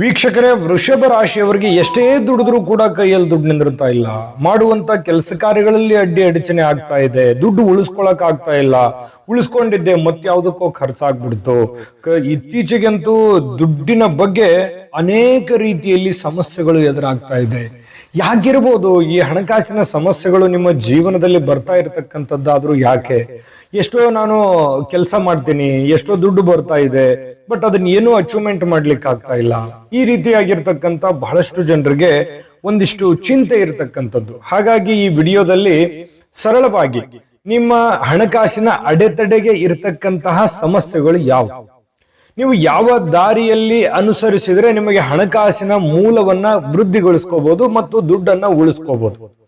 ವೀಕ್ಷಕರೇ, ವೃಷಭ ರಾಶಿಯವರಿಗೆ ಎಷ್ಟೇ ದುಡಿದ್ರೂ ಕೂಡ ಕೈಯಲ್ಲಿ ದುಡ್ಡು ನಿಂದಿರ್ತಾ ಇಲ್ಲ. ಮಾಡುವಂತ ಕೆಲಸ ಕಾರ್ಯಗಳಲ್ಲಿ ಅಡ್ಡಿ ಅಡಚಣೆ ಆಗ್ತಾ ಇದೆ. ದುಡ್ಡು ಉಳಿಸ್ಕೊಳಕ್ ಆಗ್ತಾ ಇಲ್ಲ. ಉಳಿಸ್ಕೊಂಡಿದ್ದೆ, ಮತ್ಯಾವುದಕ್ಕೋ ಖರ್ಚಾಗ್ಬಿಡ್ತು. ಇತ್ತೀಚೆಗಂತೂ ದುಡ್ಡಿನ ಬಗ್ಗೆ ಅನೇಕ ರೀತಿಯಲ್ಲಿ ಸಮಸ್ಯೆಗಳು ಎದುರಾಗ್ತಾ ಇದೆ. ಯಾಕಿರ್ಬೋದು ಈ ಹಣಕಾಸಿನ ಸಮಸ್ಯೆಗಳು ನಿಮ್ಮ ಜೀವನದಲ್ಲಿ ಬರ್ತಾ ಇರತಕ್ಕಂಥದ್ದಾದ್ರೂ ಯಾಕೆ? ಎಷ್ಟೋ ನಾನು ಕೆಲಸ ಮಾಡ್ತೀನಿ, ಎಷ್ಟೋ ದುಡ್ಡು ಬರ್ತಾ ಇದೆ, ಬಟ್ ಅದನ್ನ ಏನೂ ಅಚೀವ್ಮೆಂಟ್ ಮಾಡ್ಲಿಕ್ಕೆ ಆಗ್ತಾ ಇಲ್ಲ. ಈ ರೀತಿಯಾಗಿರ್ತಕ್ಕಂಥ ಬಹಳಷ್ಟು ಜನರಿಗೆ ಒಂದಿಷ್ಟು ಚಿಂತೆ ಇರತಕ್ಕಂಥದ್ದು. ಹಾಗಾಗಿ ಈ ವಿಡಿಯೋದಲ್ಲಿ ಸರಳವಾಗಿ ನಿಮ್ಮ ಹಣಕಾಸಿನ ಅಡೆತಡೆಗೆ ಇರತಕ್ಕಂತಹ ಸಮಸ್ಯೆಗಳು ಯಾವುವು ನೀವು ಯಾವ ದಾರಿಯಲ್ಲಿ ಅನುಸರಿಸಿದ್ರೆ ನಿಮಗೆ ಹಣಕಾಸಿನ ಮೂಲವನ್ನ ವೃದ್ಧಿಗೊಳಿಸ್ಕೋಬಹುದು ಮತ್ತು ದುಡ್ಡನ್ನ ಉಳಿಸ್ಕೋಬಹುದು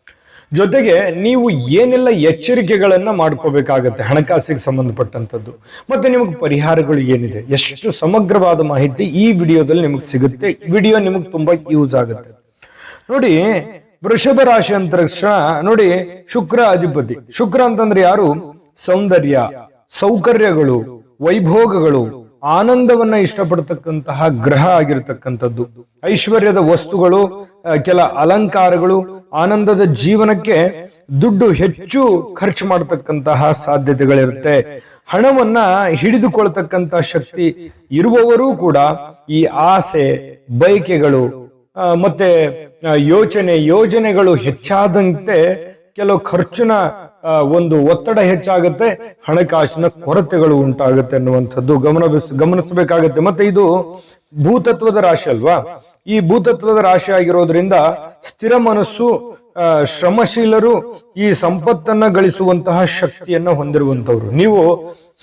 ಜೊತೆಗೆ ನೀವು ಏನೆಲ್ಲ ಎಚ್ಚರಿಕೆಗಳನ್ನ ಮಾಡ್ಕೋಬೇಕಾಗತ್ತೆ ಹಣಕಾಸಿಗೆ ಸಂಬಂಧಪಟ್ಟಂತದ್ದು ಮತ್ತೆ ನಿಮಗೆ ಪರಿಹಾರಗಳು ಏನಿದೆ? ಎಷ್ಟು ಸಮಗ್ರವಾದ ಮಾಹಿತಿ ಈ ವಿಡಿಯೋದಲ್ಲಿ ನಿಮಗೆ ಸಿಗುತ್ತೆ. ವಿಡಿಯೋ ನಿಮಗೆ ತುಂಬಾ ಯೂಸ್ ಆಗುತ್ತೆ. ನೋಡಿ, ವೃಷಭ ರಾಶಿ ಅಂತ ನೋಡಿ, ಶುಕ್ರ ಅಧಿಪತಿ. ಶುಕ್ರ ಅಂತಂದ್ರೆ ಯಾರು? ಸೌಂದರ್ಯ, ಸೌಕರ್ಯಗಳು, ವೈಭೋಗಗಳು. ಆನಂದವನ್ನ ಇಷ್ಟಪಡ್ತಕ್ಕಂತಹ ಗ್ರಹ ಆಗಿರ್ತಕ್ಕಂಥದ್ದು. ಐಶ್ವರ್ಯದ ವಸ್ತುಗಳು ಕೆಲ ಅಲಂಕಾರಗಳು, ಆನಂದದ ಜೀವನಕ್ಕೆ ದುಡ್ಡು ಹೆಚ್ಚು ಖರ್ಚು ಮಾಡತಕ್ಕಂತಹ ಸಾಧ್ಯತೆಗಳಿರುತ್ತೆ. ಹಣವನ್ನ ಹಿಡಿದುಕೊಳ್ತಕ್ಕಂತ ಶಕ್ತಿ ಇರುವವರೂ ಕೂಡ ಈ ಆಸೆ, ಬಯಕೆಗಳು ಮತ್ತೆ ಯೋಚನೆ, ಯೋಜನೆಗಳು ಹೆಚ್ಚಾದಂತೆ ಕೆಲವು ಖರ್ಚಿನ ಒಂದು ಒತ್ತಡ ಹೆಚ್ಚಾಗುತ್ತೆ, ಹಣಕಾಸಿನ ಕೊರತೆಗಳು ಉಂಟಾಗುತ್ತೆ ಅನ್ನುವಂಥದ್ದು ಗಮನ ಗಮನಿಸಬೇಕಾಗತ್ತೆ. ಮತ್ತೆ ಇದು ಭೂತತ್ವದ ರಾಶಿ ಅಲ್ವಾ? ಈ ಭೂತತ್ವದ ರಾಶಿ ಆಗಿರೋದ್ರಿಂದ ಸ್ಥಿರ ಮನಸ್ಸು ಶ್ರಮಶೀಲರು ಈ ಸಂಪತ್ತನ್ನ ಗಳಿಸುವಂತಹ ಶಕ್ತಿಯನ್ನ ಹೊಂದಿರುವಂತವ್ರು ನೀವು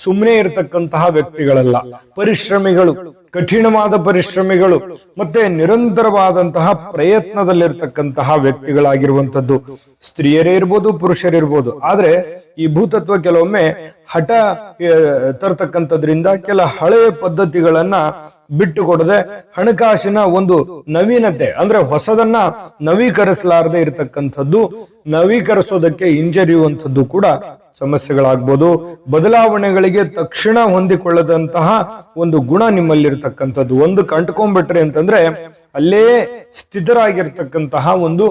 ಸುಮ್ಮನೆ ಇರತಕ್ಕಂತಹ ವ್ಯಕ್ತಿಗಳಲ್ಲ. ಪರಿಶ್ರಮಿಗಳು, ಕಠಿಣವಾದ ಪರಿಶ್ರಮಿಗಳು, ಮತ್ತೆ ನಿರಂತರವಾದಂತಹ ಪ್ರಯತ್ನದಲ್ಲಿರ್ತಕ್ಕಂತಹ ವ್ಯಕ್ತಿಗಳಾಗಿರುವಂತದ್ದು ಸ್ತ್ರೀಯರೇ ಇರ್ಬೋದು ಪುರುಷರಿರ್ಬೋದು ಆದ್ರೆ ಈ ಭೂತತ್ವ ಕೆಲವೊಮ್ಮೆ ಹಠ ತರ್ತಕ್ಕಂಥದ್ರಿಂದ ಕೆಲ ಹಳೆಯ ಪದ್ಧತಿಗಳನ್ನ ಬಿಟ್ಟು ಕೊಡದೆ ಹಣಕಾಸಿನ ಒಂದು ನವೀನತೆ, ಅಂದ್ರೆ ಹೊಸದನ್ನ ನವೀಕರಿಸಲಾರದೆ ಇರತಕ್ಕಂಥದ್ದು, ನವೀಕರಿಸೋದಕ್ಕೆ ಹಿಂಜರಿಯುವಂಥದ್ದು ಕೂಡ ಸಮಸ್ಯೆಗಳಾಗ್ಬೋದು, ಬದಲಾವಣೆಗಳಿಗೆ ತಕ್ಷಣ ಹೊಂದಿಕೊಳ್ಳದಂತಹ ಒಂದು ಗುಣ ನಿಮ್ಮಲ್ಲಿರ್ತಕ್ಕಂಥದ್ದು. ಒಂದು ಕಂಟ್ಕೊಂಡ್ಬಿಟ್ರಿ ಅಂತಂದ್ರೆ ಅಲ್ಲೇ ಸ್ಥಿತರಾಗಿರ್ತಕ್ಕಂತಹ ಒಂದು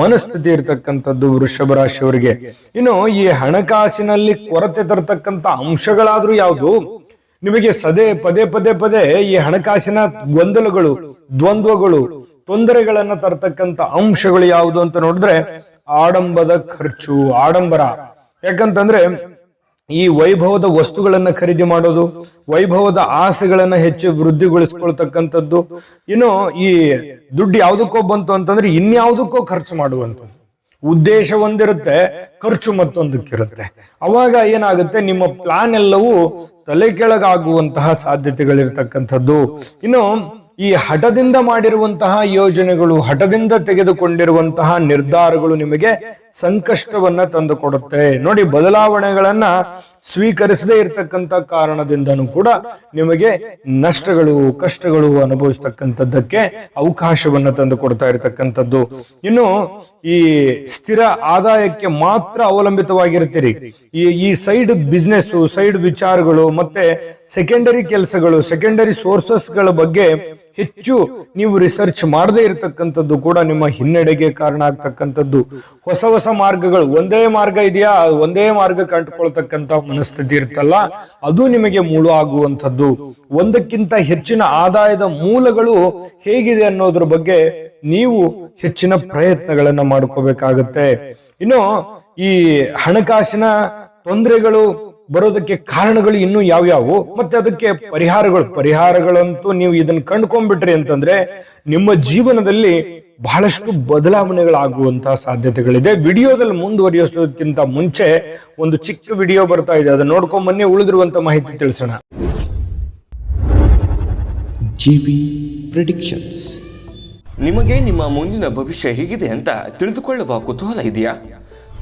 ಮನಸ್ಥಿತಿ ಇರ್ತಕ್ಕಂಥದ್ದು ವೃಷಭ ರಾಶಿಯವರಿಗೆ ಇನ್ನು ಈ ಹಣಕಾಸಿನಲ್ಲಿ ಕೊರತೆ ತರತಕ್ಕಂತ ಅಂಶಗಳಾದ್ರೂ ಯಾವುದು? ನಿಮಗೆ ಸದೇ ಪದೇ ಪದೇ ಪದೇ ಈ ಹಣಕಾಸಿನ ಗೊಂದಲಗಳು, ದ್ವಂದ್ವಗಳು, ತೊಂದರೆಗಳನ್ನ ತರತಕ್ಕಂತ ಅಂಶಗಳು ಯಾವುದು ಅಂತ ನೋಡಿದ್ರೆ ಆಡಂಬದ ಖರ್ಚು, ಆಡಂಬರ. ಯಾಕಂತಂದ್ರೆ ಈ ವೈಭವದ ವಸ್ತುಗಳನ್ನ ಖರೀದಿ ಮಾಡೋದು, ವೈಭವದ ಆಸೆಗಳನ್ನ ಹೆಚ್ಚು ವೃದ್ಧಿಗೊಳಿಸ್ಕೊಳ್ತಕ್ಕಂಥದ್ದು, ಇನ್ನು ಈ ದುಡ್ಡು ಯಾವುದಕ್ಕೋ ಬಂತು ಅಂತಂದ್ರೆ ಇನ್ಯಾವುದಕ್ಕೋ ಖರ್ಚು ಮಾಡುವಂಥದ್ದು. ಉದ್ದೇಶ ಒಂದಿರುತ್ತೆ, ಖರ್ಚು ಮತ್ತೊಂದಕ್ಕಿರುತ್ತೆ. ಅವಾಗ ಏನಾಗುತ್ತೆ, ನಿಮ್ಮ ಪ್ಲಾನ್ ಎಲ್ಲವೂ ತಲೆ ಕೆಳಗಾಗುವಂತಹ ಸಾಧ್ಯತೆಗಳಿರ್ತಕ್ಕಂಥದ್ದು. ಇನ್ನು ಈ ಹಠದಿಂದ ಮಾಡಿರುವಂತಹ ಯೋಜನೆಗಳು, ಹಠದಿಂದ ತೆಗೆದುಕೊಂಡಿರುವಂತಹ ನಿರ್ಧಾರಗಳು ನಿಮಗೆ ಸಂಕಷ್ಟವನ್ನ ತಂದು ಕೊಡುತ್ತೆ ನೋಡಿ, ಬದಲಾವಣೆಗಳನ್ನ ಸ್ವೀಕರಿಸದೇ ಇರತಕ್ಕಂತ ಕಾರಣದಿಂದನೂ ಕೂಡ ನಿಮಗೆ ನಷ್ಟಗಳು, ಕಷ್ಟಗಳು ಅನುಭವಿಸ್ತಕ್ಕಂಥದ್ದಕ್ಕೆ ಅವಕಾಶವನ್ನ ತಂದು ಕೊಡ್ತಾ ಇರತಕ್ಕಂಥದ್ದು. ಇನ್ನು ಈ ಸ್ಥಿರ ಆದಾಯಕ್ಕೆ ಮಾತ್ರ ಅವಲಂಬಿತವಾಗಿರ್ತೀರಿ ಈ ಈ ಸೈಡ್ ಬಿಸ್ನೆಸ್ ಸೈಡ್ ವಿಚಾರಗಳು, ಮತ್ತೆ ಸೆಕೆಂಡರಿ ಕೆಲಸಗಳು ಸೆಕೆಂಡರಿ ಸೋರ್ಸಸ್ಗಳ ಬಗ್ಗೆ ಹೆಚ್ಚು ನೀವು ರಿಸರ್ಚ್ ಮಾಡದೇ ಇರತಕ್ಕಂಥದ್ದು ಕೂಡ ನಿಮ್ಮ ಹಿನ್ನಡೆಗೆ ಕಾರಣ ಆಗ್ತಕ್ಕಂಥದ್ದು. ಹೊಸ ಹೊಸ ಮಾರ್ಗಗಳು ಒಂದೇ ಮಾರ್ಗ ಇದೆಯಾ? ಒಂದೇ ಮಾರ್ಗ ಕಂಡುಕೊಳ್ತಕ್ಕಂತ ಮನಸ್ಥಿತಿ ಇರುತ್ತಲ್ಲ, ಅದು ನಿಮಗೆ ಮೂಳು ಆಗುವಂಥದ್ದು ಒಂದಕ್ಕಿಂತ ಹೆಚ್ಚಿನ ಆದಾಯದ ಮೂಲಗಳು ಹೇಗಿದೆ ಅನ್ನೋದ್ರ ಬಗ್ಗೆ ನೀವು ಹೆಚ್ಚಿನ ಪ್ರಯತ್ನಗಳನ್ನ ಮಾಡ್ಕೋಬೇಕಾಗತ್ತೆ. ಇನ್ನು ಈ ಹಣಕಾಸಿನ ತೊಂದರೆಗಳು ಬರೋದಕ್ಕೆ ಕಾರಣಗಳು ಇನ್ನು ಯಾವ್ಯಾವು? ಮತ್ತೆ ಅದಕ್ಕೆ ಪರಿಹಾರಗಳು? ಪರಿಹಾರಗಳಂತೂ ನೀವು ಇದನ್ನ ಕಂಡ್ಕೊಂಡ್ಬಿಟ್ರಿ ಅಂತಂದ್ರೆ ನಿಮ್ಮ ಜೀವನದಲ್ಲಿ ಬಹಳಷ್ಟು ಬದಲಾವಣೆಗಳಾಗುವಂತಹ ಸಾಧ್ಯತೆಗಳಿದೆ. ವಿಡಿಯೋದಲ್ಲಿ ಮುಂದುವರಿಯೋದಕ್ಕಿಂತ ಮುಂಚೆ ಒಂದು ಚಿಕ್ಕ ವಿಡಿಯೋ ಬರ್ತಾ ಇದೆ. ಅದನ್ನ ನೋಡ್ಕೊಂಡ್ ಬನ್ನಿ ಉಳಿದಿರುವಂತ ಮಾಹಿತಿ ತಿಳಿಸೋಣ. GB predictions. ನಿಮಗೆ ನಿಮ್ಮ ಮುಂದಿನ ಭವಿಷ್ಯ ಹೇಗಿದೆ ಅಂತ ತಿಳಿದುಕೊಳ್ಳುವ ಕುತೂಹಲ ಇದೆಯಾ?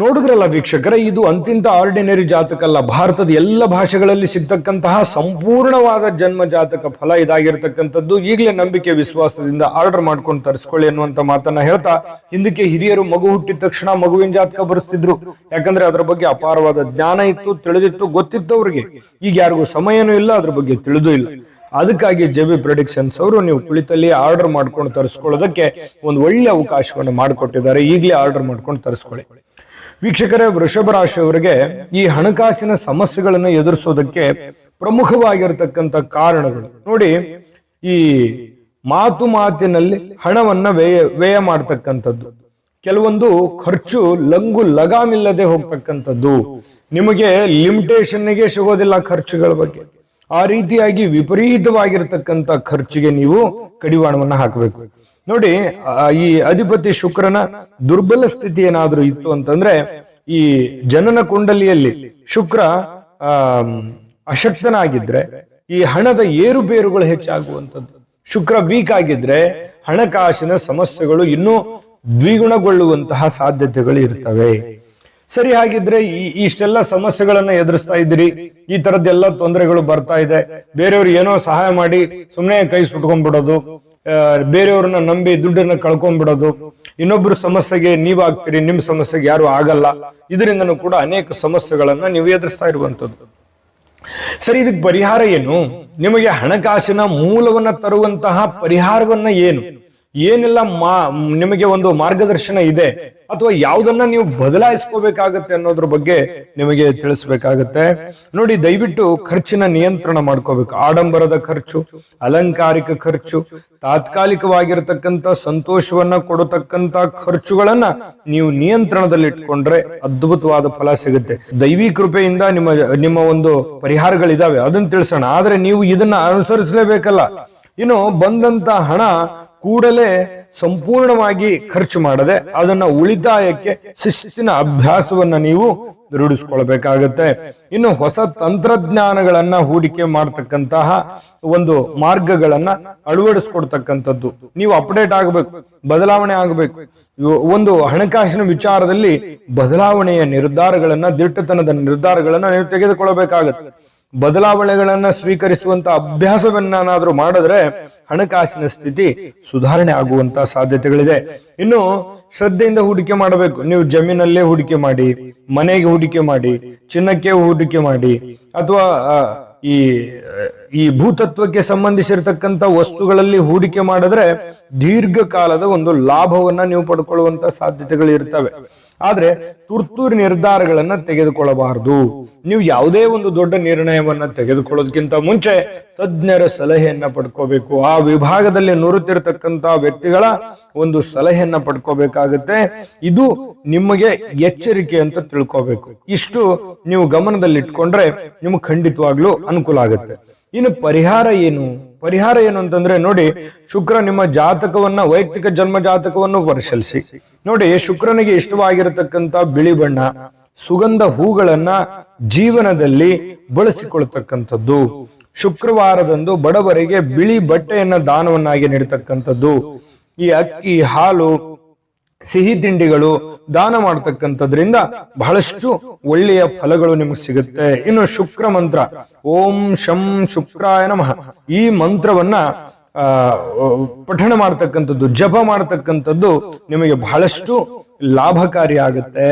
ನೋಡಿದ್ರಲ್ಲ ವೀಕ್ಷಕರೇ, ಇದು ಅಂತಿಂತ ಆರ್ಡಿನರಿ ಜಾತಕ ಅಲ್ಲ ಭಾರತದ ಎಲ್ಲ ಭಾಷೆಗಳಲ್ಲಿ ಸಿಗ್ತಕ್ಕಂತಹ ಸಂಪೂರ್ಣವಾದ ಜನ್ಮ ಜಾತಕ ಫಲ ಇದಾಗಿರ್ತಕ್ಕಂಥದ್ದು. ಈಗಲೇ ನಂಬಿಕೆ, ವಿಶ್ವಾಸದಿಂದ ಆರ್ಡರ್ ಮಾಡ್ಕೊಂಡು ತರಿಸ್ಕೊಳ್ಳಿ ಅನ್ನುವಂತ ಮಾತನ್ನ ಹೇಳ್ತಾ, ಹಿಂದಕ್ಕೆ ಹಿರಿಯರು ಮಗು ಹುಟ್ಟಿದ ತಕ್ಷಣ ಮಗುವಿನ ಜಾತಕ ಬರೆಸ್ತಿದ್ರು. ಯಾಕಂದ್ರೆ ಅದರ ಬಗ್ಗೆ ಅಪಾರವಾದ ಜ್ಞಾನ ಇತ್ತು, ತಿಳಿದಿತ್ತು, ಗೊತ್ತಿತ್ತು ಅವ್ರಿಗೆ. ಈಗ ಯಾರಿಗೂ ಸಮಯನೂ ಇಲ್ಲ, ಅದ್ರ ಬಗ್ಗೆ ತಿಳಿದು ಇಲ್ಲ. ಅದಕ್ಕಾಗಿ ಜೆಬಿ ಪ್ರೊಡಿಕ್ಷನ್ಸ್ ಅವರು ನೀವು ಕುಳಿತಲ್ಲಿ ಆರ್ಡರ್ ಮಾಡ್ಕೊಂಡು ತರಿಸ್ಕೊಳ್ಳೋದಕ್ಕೆ ಒಂದು ಒಳ್ಳೆ ಅವಕಾಶವನ್ನು ಮಾಡಿಕೊಟ್ಟಿದ್ದಾರೆ. ಈಗಲೇ ಆರ್ಡರ್ ಮಾಡ್ಕೊಂಡು ತರಿಸ್ಕೊಳ್ಳಿ. ವೀಕ್ಷಕರೇ, ವೃಷಭ ರಾಶಿಯವರಿಗೆ ಈ ಹಣಕಾಸಿನ ಸಮಸ್ಯೆಗಳನ್ನು ಎದುರಿಸೋದಕ್ಕೆ ಪ್ರಮುಖವಾಗಿರತಕ್ಕಂಥ ಕಾರಣಗಳು. ನೋಡಿ, ಈ ಮಾತು ಮಾತಿನಲ್ಲಿ ಹಣವನ್ನ ವ್ಯಯ ವ್ಯಯ ಮಾಡ್ತಕ್ಕಂಥದ್ದು. ಕೆಲವೊಂದು ಖರ್ಚು ಲಂಗು ಲಗಾಮಿಲ್ಲದೆ ಹೋಗ್ತಕ್ಕಂಥದ್ದು. ನಿಮಗೆ ಲಿಮಿಟೇಷನ್ಗೆ ಸಿಗೋದಿಲ್ಲ ಖರ್ಚುಗಳ ಬಗ್ಗೆ. ಆ ರೀತಿಯಾಗಿ ವಿಪರೀತವಾಗಿರ್ತಕ್ಕಂಥ ಖರ್ಚಿಗೆ ನೀವು ಕಡಿವಾಣವನ್ನ ಹಾಕಬೇಕು. ನೋಡಿ ಈ ಅಧಿಪತಿ ಶುಕ್ರನ ದುರ್ಬಲ ಸ್ಥಿತಿ ಏನಾದ್ರೂ ಇತ್ತು ಅಂತಂದ್ರೆ ಈ ಜನನ ಕುಂಡಲಿಯಲ್ಲಿ ಶುಕ್ರ, ಆ, ಅಶಕ್ತನಾಗಿದ್ರೆ, ಈ ಹಣದ ಏರುಪೇರುಗಳು ಹೆಚ್ಚಾಗುವಂಥದ್ದು. ಶುಕ್ರ ವೀಕ್ ಆಗಿದ್ರೆ ಹಣಕಾಸಿನ ಸಮಸ್ಯೆಗಳು ಇನ್ನೂ ದ್ವಿಗುಣಗೊಳ್ಳುವಂತಹ ಸಾಧ್ಯತೆಗಳು ಇರ್ತವೆ. ಸರಿ ಹಾಗಿದ್ರೆ ಈ ಇಷ್ಟೆಲ್ಲ ಸಮಸ್ಯೆಗಳನ್ನ ಎದುರಿಸ್ತಾ ಇದ್ದೀರಿ. ಈ ತರದ್ದೆಲ್ಲ ತೊಂದರೆಗಳು ಬರ್ತಾ ಇದೆ. ಬೇರೆಯವ್ರು ಏನೋ ಸಹಾಯ ಮಾಡಿ ಸುಮ್ಮನೆ ಕೈ ಸುಟ್ಕೊಂಡ್ಬಿಡೋದು. ಬೇರೆಯವ್ರನ್ನ ನಂಬಿ ದುಡ್ಡನ್ನ ಕಳ್ಕೊಂಡ್ಬಿಡೋದು. ಇನ್ನೊಬ್ರು ಸಮಸ್ಯೆಗೆ ನೀವು ಆಗ್ತೀರಿ, ನಿಮ್ ಸಮಸ್ಯೆಗೆ ಯಾರು ಆಗಲ್ಲ. ಇದರಿಂದನೂ ಕೂಡ ಅನೇಕ ಸಮಸ್ಯೆಗಳನ್ನ ನೀವು ಎದುರಿಸ್ತಾ ಇರುವಂತದ್ದು ಸರಿ, ಇದಕ್ಕೆ ಪರಿಹಾರ ಏನು? ನಿಮಗೆ ಹಣಕಾಸಿನ ಮೂಲವನ್ನ ತರುವಂತಹ ಪರಿಹಾರವನ್ನ ಏನು? ಏನೆಲ್ಲ ಮಾ, ನಿಮಗೆ ಒಂದು ಮಾರ್ಗದರ್ಶನ ಇದೆ ಅಥವಾ ಯಾವುದನ್ನ ನೀವು ಬದಲಾಯಿಸ್ಕೋಬೇಕಾಗತ್ತೆ ಅನ್ನೋದ್ರ ಬಗ್ಗೆ ನಿಮಗೆ ತಿಳಿಸ್ಬೇಕಾಗತ್ತೆ. ನೋಡಿ, ದಯವಿಟ್ಟು ಖರ್ಚಿನ ನಿಯಂತ್ರಣ ಮಾಡ್ಕೋಬೇಕು. ಆಡಂಬರದ ಖರ್ಚು, ಅಲಂಕಾರಿಕ ಖರ್ಚು ತಾತ್ಕಾಲಿಕವಾಗಿರತಕ್ಕಂತ ಸಂತೋಷವನ್ನ ಕೊಡತಕ್ಕಂತ ಖರ್ಚುಗಳನ್ನ ನೀವು ನಿಯಂತ್ರಣದಲ್ಲಿ ಇಟ್ಕೊಂಡ್ರೆ ಅದ್ಭುತವಾದ ಫಲ ಸಿಗುತ್ತೆ. ದೈವಿ ಕೃಪೆಯಿಂದ ನಿಮ್ಮ ನಿಮ್ಮ ಒಂದು ಪರಿಹಾರಗಳಿದಾವೆ. ಅದನ್ನ ತಿಳಿಸೋಣ. ಆದ್ರೆ ನೀವು ಇದನ್ನ ಅನುಸರಿಸಲೇಬೇಕಲ್ಲ. ಇನ್ನು ಬಂದಂತ ಹಣ ಕೂಡಲೇ ಸಂಪೂರ್ಣವಾಗಿ ಖರ್ಚು ಮಾಡದೆ ಅದನ್ನ ಉಳಿತಾಯಕ್ಕೆ ಶಿಸ್ತಿನ ಅಭ್ಯಾಸವನ್ನ ನೀವು ರೂಢಿಸ್ಕೊಳ್ಬೇಕಾಗತ್ತೆ. ಇನ್ನು ಹೊಸ ತಂತ್ರಜ್ಞಾನಗಳನ್ನ ಹೂಡಿಕೆ ಮಾಡ್ತಕ್ಕಂತಹ ಒಂದು ಮಾರ್ಗಗಳನ್ನ ಅಳವಡಿಸ್ಕೊಡ್ತಕ್ಕಂಥದ್ದು. ನೀವು ಅಪ್ಡೇಟ್ ಆಗಬೇಕು, ಬದಲಾವಣೆ ಆಗಬೇಕು. ಒಂದು ಹಣಕಾಸಿನ ವಿಚಾರದಲ್ಲಿ ಬದಲಾವಣೆಯ ನಿರ್ಧಾರಗಳನ್ನ, ದಿಟ್ಟತನದ ನಿರ್ಧಾರಗಳನ್ನ ನೀವು ತೆಗೆದುಕೊಳ್ಳಬೇಕಾಗತ್ತೆ. ಬದಲಾವಣೆಗಳನ್ನ ಸ್ವೀಕರಿಸುವಂತ ಅಭ್ಯಾಸವನ್ನಾದ್ರೂ ಮಾಡಿದ್ರೆ ಹಣಕಾಸಿನ ಸ್ಥಿತಿ ಸುಧಾರಣೆ ಆಗುವಂತ ಸಾಧ್ಯತೆಗಳಿದೆ. ಇನ್ನು ಶ್ರದ್ಧೆಯಿಂದ ಹೂಡಿಕೆ ಮಾಡಬೇಕು. ನೀವು ಜಮೀನಲ್ಲೇ ಹೂಡಿಕೆ ಮಾಡಿ, ಮನೆಗೆ ಹೂಡಿಕೆ ಮಾಡಿ, ಚಿನ್ನಕ್ಕೆ ಹೂಡಿಕೆ ಮಾಡಿ, ಅಥವಾ ಈ ಈ ಭೂತತ್ವಕ್ಕೆ ಸಂಬಂಧಿಸಿರ್ತಕ್ಕಂಥ ವಸ್ತುಗಳಲ್ಲಿ ಹೂಡಿಕೆ ಮಾಡಿದ್ರೆ ದೀರ್ಘಕಾಲದ ಒಂದು ಲಾಭವನ್ನ ನೀವು ಪಡ್ಕೊಳ್ಳುವಂತ ಸಾಧ್ಯತೆಗಳು ಇರ್ತವೆ ಆದ್ರೆ ತುರ್ತು ನಿರ್ಧಾರಗಳನ್ನ ತೆಗೆದುಕೊಳ್ಳಬಾರದು. ನೀವು ಯಾವುದೇ ಒಂದು ದೊಡ್ಡ ನಿರ್ಣಯವನ್ನ ತೆಗೆದುಕೊಳ್ಳೋದಕ್ಕಿಂತ ಮುಂಚೆ ತಜ್ಞರ ಸಲಹೆಯನ್ನ ಪಡ್ಕೋಬೇಕು. ಆ ವಿಭಾಗದಲ್ಲಿ ನುರುತ್ತಿರತಕ್ಕಂತ ವ್ಯಕ್ತಿಗಳ ಒಂದು ಸಲಹೆಯನ್ನ ಪಡ್ಕೋಬೇಕಾಗುತ್ತೆ. ಇದು ನಿಮಗೆ ಎಚ್ಚರಿಕೆ ಅಂತ ತಿಳ್ಕೋಬೇಕು. ಇಷ್ಟು ನೀವು ಗಮನದಲ್ಲಿಟ್ಕೊಂಡ್ರೆ ನಿಮ್ಗೆ ಖಂಡಿತವಾಗ್ಲೂ ಅನುಕೂಲ ಆಗುತ್ತೆ. ಇನ್ನು ಪರಿಹಾರ ಏನು? ಪರಿಹಾರ ಏನು ಅಂತಂದ್ರೆ ನೋಡಿ, ಶುಕ್ರ ನಿಮ್ಮ ಜಾತಕವನ್ನ, ವೈಯಕ್ತಿಕ ಜನ್ಮ ಜಾತಕವನ್ನು ಪರಿಶೀಲಿಸಿ. ನೋಡಿ, ಶುಕ್ರನಿಗೆ ಇಷ್ಟವಾಗಿರತಕ್ಕಂತ ಬಿಳಿ ಬಣ್ಣ, ಸುಗಂಧ ಹೂಗಳನ್ನ ಜೀವನದಲ್ಲಿ ಬಳಸಿಕೊಳ್ತಕ್ಕಂಥದ್ದು. ಶುಕ್ರವಾರದಂದು ಬಡವರಿಗೆ ಬಿಳಿ ಬಟ್ಟೆಯನ್ನ ದಾನವನ್ನಾಗಿ ನೀಡತಕ್ಕಂಥದ್ದು. ಈ ಅಕ್ಕಿ ಹಾಲು, ಸಿಹಿ ತಿಂಡಿಗಳು ದಾನ ಮಾಡತಕ್ಕಂಥದ್ರಿಂದ ಬಹಳಷ್ಟು ಒಳ್ಳೆಯ ಫಲಗಳು ನಿಮಗೆ ಸಿಗುತ್ತೆ. ಇನ್ನು ಶುಕ್ರ ಮಂತ್ರ, ಓಂ ಶಂ ಶುಕ್ರಾಯ ನಮಃ. ಈ ಮಂತ್ರವನ್ನ ಪಠಣ ಮಾಡ್ತಕ್ಕಂಥದ್ದು, ಜಪ ಮಾಡ್ತಕ್ಕಂಥದ್ದು ನಿಮಗೆ ಬಹಳಷ್ಟು ಲಾಭಕಾರಿ ಆಗುತ್ತೆ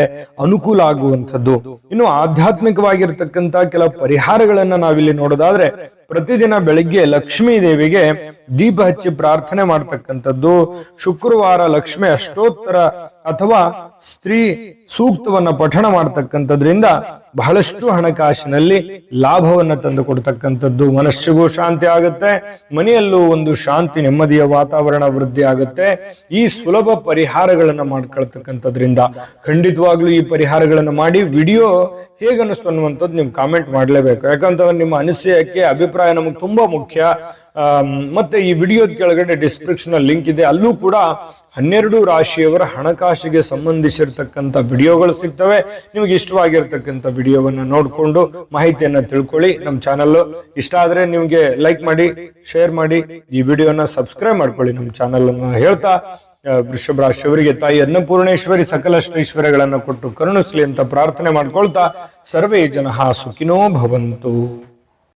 ಅನುಕೂಲ ಆಗುವಂಥದ್ದು. ಇನ್ನು ಆಧ್ಯಾತ್ಮಿಕವಾಗಿರ್ತಕ್ಕಂಥ ಕೆಲ ಪರಿಹಾರಗಳನ್ನ ನಾವಿಲ್ಲಿ ನೋಡೋದಾದ್ರೆ ಪ್ರತಿದಿನ ಬೆಳಿಗ್ಗೆ ಲಕ್ಷ್ಮೀ ದೇವಿಗೆ ದೀಪ ಹಚ್ಚಿ ಪ್ರಾರ್ಥನೆ ಮಾಡ್ತಕ್ಕಂಥದ್ದು ಶುಕ್ರವಾರ ಲಕ್ಷ್ಮಿ ಅಷ್ಟೋತ್ತರ ಅಥವಾ ಸ್ತ್ರೀ ಸೂಕ್ತವನ್ನ ಪಠಣ ಮಾಡ್ತಕ್ಕಂಥದ್ರಿಂದ ಬಹಳಷ್ಟು ಹಣಕಾಸಿನಲ್ಲಿ ಲಾಭವನ್ನ ತಂದು ಕೊಡ್ತಕ್ಕಂಥದ್ದು. ಮನಸ್ಸಿಗೂ ಶಾಂತಿ ಆಗುತ್ತೆ, ಮನೆಯಲ್ಲೂ ಒಂದು ಶಾಂತಿ, ನೆಮ್ಮದಿಯ ವಾತಾವರಣ ವೃದ್ಧಿ ಆಗುತ್ತೆ. ಈ ಸುಲಭ ಪರಿಹಾರಗಳನ್ನ ಮಾಡ್ಕೊಳ್ತಕ್ಕಂಥದ್ರಿಂದ ಖಂಡಿತವಾಗ್ಲೂ ಈ ಪರಿಹಾರಗಳನ್ನ ಮಾಡಿ ವಿಡಿಯೋ ಹೇಗನ್ನಿಸ್ತು ಅನ್ನುವಂಥದ್ದು ನೀವು ಕಾಮೆಂಟ್ ಮಾಡಲೇಬೇಕು. ಯಾಕಂತಂದ್ರೆ ನಿಮ್ಮ ಅನಿಸಿಕೆ, ಅಭಿಪ್ರಾಯ ನಮಗೆ ತುಂಬಾ ಮುಖ್ಯ. ಮತ್ತೆ ಈ ವಿಡಿಯೋದ ಕೆಳಗಡೆ ಡಿಸ್ಕ್ರಿಪ್ಷನ್ ಲಿಂಕ್ ಇದೆ. ಅಲ್ಲೂ ಕೂಡ ಹನ್ನೆರಡು ರಾಶಿಯವರ ಹಣಕಾಸಿಗೆ ಸಂಬಂಧಿಸಿರ್ತಕ್ಕಂಥ ವಿಡಿಯೋಗಳು ಸಿಗ್ತವೆ. ನಿಮಗೆ ಇಷ್ಟವಾಗಿರ್ತಕ್ಕಂಥ ವಿಡಿಯೋವನ್ನ ನೋಡಿಕೊಂಡು ಮಾಹಿತಿಯನ್ನ ತಿಳ್ಕೊಳ್ಳಿ ನಮ್ಮ ಚಾನಲ್ ಇಷ್ಟ ಆದ್ರೆ ನಿಮಗೆ ಲೈಕ್ ಮಾಡಿ ಶೇರ್ ಮಾಡಿ, ಈ ವಿಡಿಯೋನ ಸಬ್ಸ್ಕ್ರೈಬ್ ಮಾಡ್ಕೊಳ್ಳಿ ನಮ್ಮ ಚಾನಲ್ ಅನ್ನ ಹೇಳ್ತಾ. ವೃಷಭ ರಾಶಿಯವರಿಗೆ ತಾಯಿ ಅನ್ನಪೂರ್ಣೇಶ್ವರಿ ಸಕಲ ಶ್ರೀಶ್ವರಗಳನ್ನು ಕೊಟ್ಟು ಕರುಣಿಸಲಿ ಅಂತ ಪ್ರಾರ್ಥನೆ ಮಾಡ್ಕೊಳ್ತಾ. ಸರ್ವೇ ಜನ ಸುಖಿನೋ ಭವಂತು.